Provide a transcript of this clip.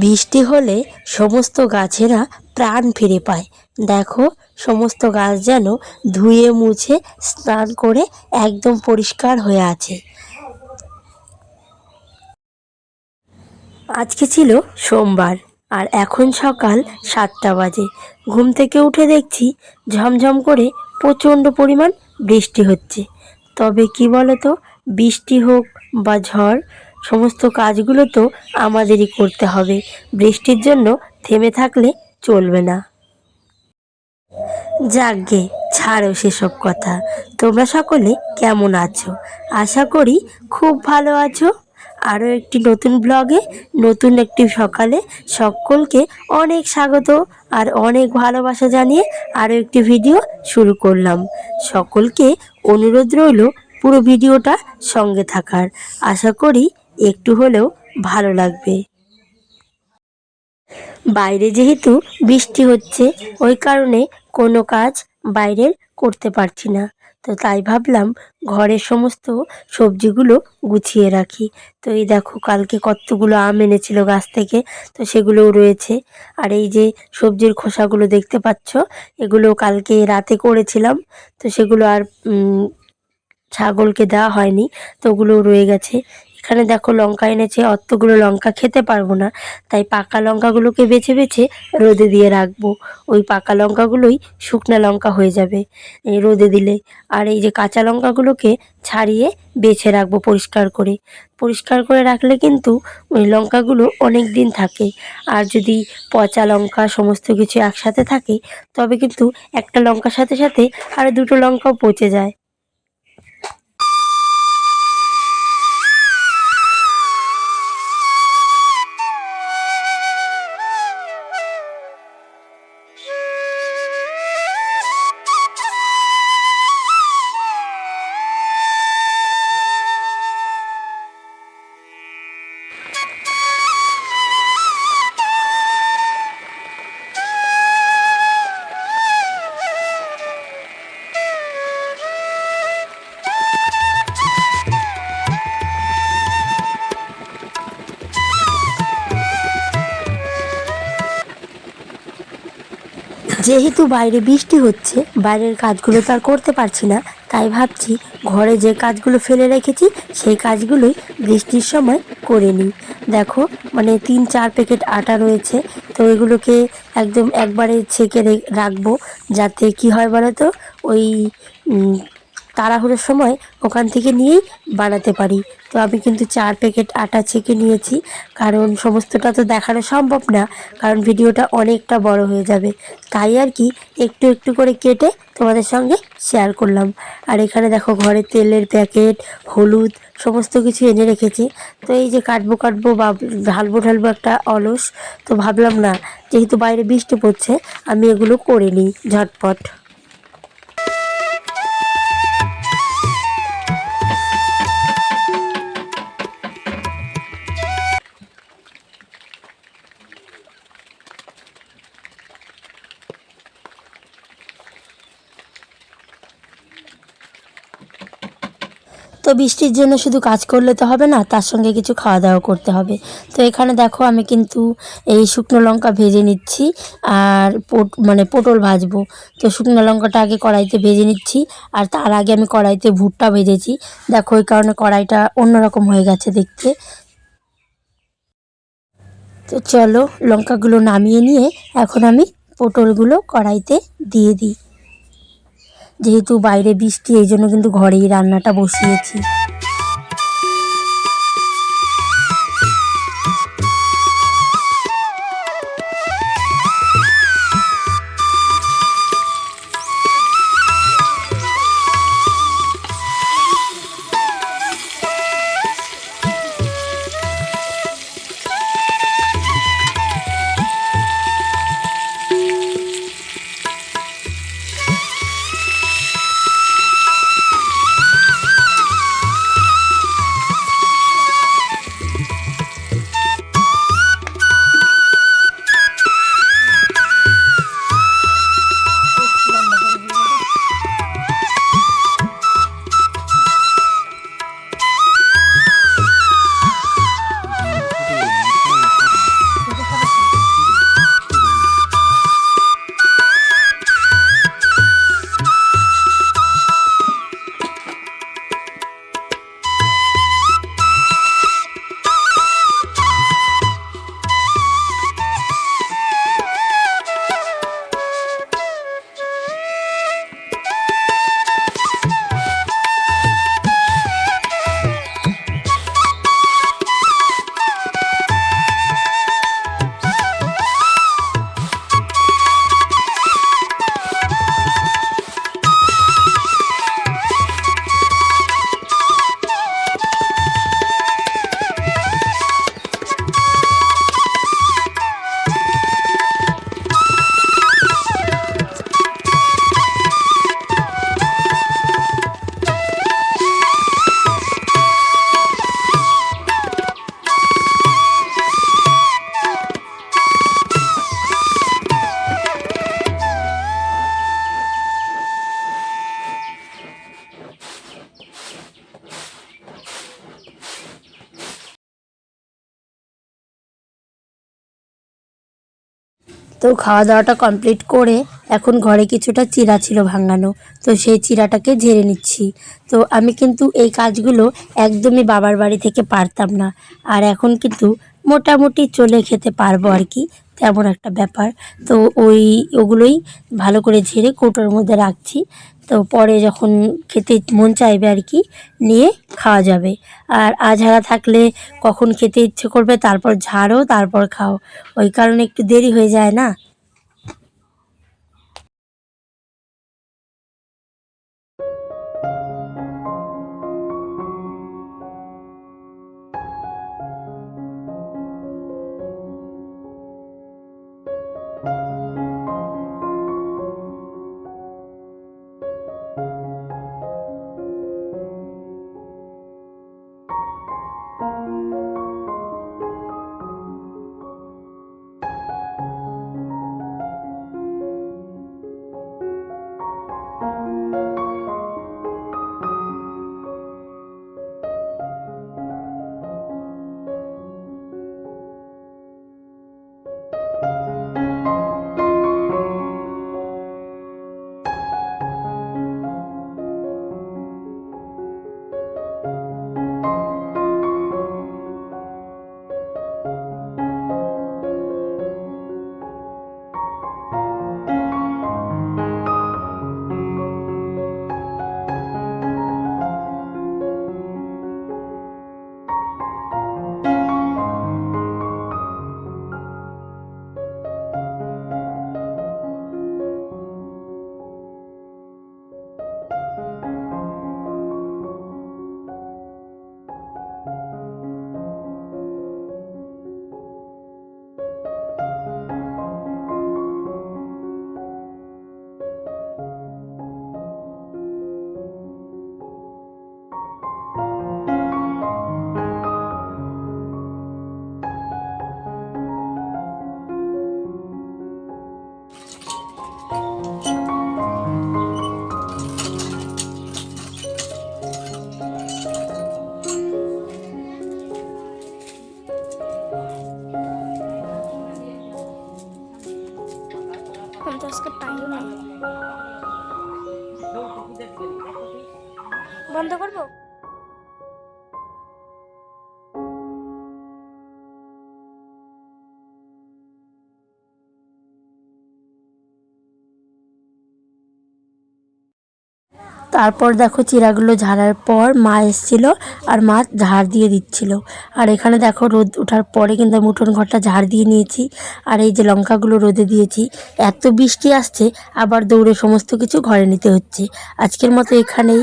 বৃষ্টি হলে সমস্ত গাছেরা প্রাণ ফিরে পায়। দেখো, সমস্ত গাছ যেন ধুয়ে মুছে স্নান করে একদম পরিষ্কার হয়ে আছে। আজকে ছিল সোমবার আর এখন সকাল সাতটা বাজে। ঘুম থেকে উঠে দেখছি ঝমঝম করে প্রচণ্ড পরিমাণ বৃষ্টি হচ্ছে। তবে কি বলো তো বৃষ্টি হোক বা ঝড় সমস্ত কাজগুলো তো আমাদেরই করতে হবে। বৃষ্টির জন্য থেমে থাকলে চলবে না। যাকগে ছাড়ো সেসব কথা। তোমরা সকলে কেমন আছো? আশা করি খুব ভালো আছো। আরও একটি নতুন ব্লগে, নতুন একটি সকালে সকলকে অনেক স্বাগত আর অনেক ভালোবাসা জানিয়ে আরও একটি ভিডিও শুরু করলাম। সকলকে অনুরোধ রইল পুরো ভিডিওটা সঙ্গে থাকার। আশা করি একটু হলেও ভালো লাগবে। বাইরে যেহেতু বৃষ্টি হচ্ছে, ওই কারণে কোনো কাজ বাইরের করতে পারছি না। তো তাই ভাবলাম ঘরের সমস্ত সবজিগুলো গুছিয়ে রাখি। তো এই দেখো কালকে কতগুলো আম এনেছিল গাছ থেকে, তো সেগুলোও রয়েছে। আর এই যে সবজির খোসাগুলো দেখতে পাচ্ছ, এগুলো কালকে রাতে করেছিলাম, তো সেগুলো আর ছাগলকে দেওয়া হয়নি, তো ওগুলো রয়ে গেছে। এখানে দেখো লঙ্কা এনেছে, অতগুলো লঙ্কা খেতে পারব না। তাই পাকা লঙ্কাগুলোকে বেছে বেছে রোদে দিয়ে রাখব। ওই পাকা লঙ্কাগুলোই শুকনো লঙ্কা হয়ে যাবে রোদে দিলে। আর এই যে কাঁচা লঙ্কাগুলোকে ছাড়িয়ে বেছে রাখব পরিষ্কার করে। পরিষ্কার করে রাখলে কিন্তু ওই লঙ্কাগুলো অনেক দিন থাকে। আর যদি পচা লঙ্কা সমস্ত কিছু একসাথে থাকে, তবে কিন্তু একটা লঙ্কার সাথে সাথে আর দুটো লঙ্কাও পচে যায়। যেহেতু বাইরে বৃষ্টি হচ্ছে, বাইরের কাজগুলো তো আর করতে পারছি না, তাই ভাবছি ঘরে যে কাজগুলো ফেলে রেখেছি, সেই কাজগুলোই বৃষ্টির সময় করে নিই। দেখো মানে তিন চার প্যাকেট আটা রয়েছে, তো এগুলোকে একদম একবারে ছেঁকে রাখব, যাতে কি হয় বলো তো ওই তাড়াহুড়োর সময় ওখান থেকে নিয়েই বানাতে পারি। তো আমি কিন্তু চার প্যাকেট আটা ছেঁকে নিয়েছি। কারণ সমস্তটা তো দেখানো সম্ভব না, কারণ ভিডিওটা অনেকটা বড় হয়ে যাবে। তাই আর কি একটু একটু করে কেটে তোমাদের সঙ্গে শেয়ার করলাম। আর এখানে দেখো ঘরে তেলের প্যাকেট, হলুদ, সমস্ত কিছু এনে রেখেছি। তো এই যে কাটবো কাটবো বা ঢালবো ঢালবো একটা অলস, তো ভাবলাম না, যেহেতু বাইরে বৃষ্টি পড়ছে, আমি এগুলো করে নিই ঝটপট। তো বৃষ্টির জন্য শুধু কাজ করলে তো হবে না, তার সঙ্গে কিছু খাওয়া দাওয়া করতে হবে। তো এখানে দেখো আমি কিন্তু এই শুকনো লঙ্কা ভেজে নিচ্ছি আর পোট মানে পটল ভাজবো। তো শুকনো লঙ্কাটা আগে কড়াইতে ভেজে নিচ্ছি আর তার আগে আমি কড়াইতে ভুট্টা ভেজেছি। দেখো ওই কারণে কড়াইটা অন্যরকম হয়ে গেছে দেখতে। তো চলো লঙ্কাগুলো নামিয়ে নিয়ে এখন আমি পটলগুলো কড়াইতে দিয়ে দিই। যেহেতু বাইরে বৃষ্টি এই জন্য কিন্তু ঘরেই রান্নাটা বসিয়েছি। তো খাওয়া দাওয়াটা কমপ্লিট করে এখন ঘরে কিছুটা চিরা ছিল ভাঙানো। তো সেই চিরাটাকে ঝেড়ে নিচ্ছি। তো আমি কিন্তু এই কাজগুলো একদমই বাবার বাড়ি থেকে পারতাম না। আর এখন কিন্তু মোটামুটি চলে খেতে পারব আর কি। তেমন একটা ব্যাপার। তো ওই, ওগুলোই ভালো করে ঝেড়ে কৌটোর মধ্যে রাখছি। তো পরে যখন খেতে মন চাইবে আর কি, নিয়ে খাওয়া যাবে। আর আঝাড়া থাকলে কখন খেতে ইচ্ছে করবে, তারপর ঝাড়ো, তারপর খাও। ওই কারণে একটু দেরি হয়ে যায় না? আমি তো আজকে পাইও না। বন্ধ করব? তারপর দেখো চিরাগুলো ঝাড়ার পর মা এসছিল আর মা ঝাড় দিয়ে দিচ্ছিল। আর এখানে দেখো রোদ ওঠার পরে কিন্তু আমি উঠোন ঘরটা ঝাড় দিয়ে নিয়েছি। আর এই যে লঙ্কাগুলো রোদে দিয়েছি। এত বৃষ্টি আসছে, আবার দৌড়ে সমস্ত কিছু ঘরে নিতে হচ্ছে। আজকের মতো এখানেই।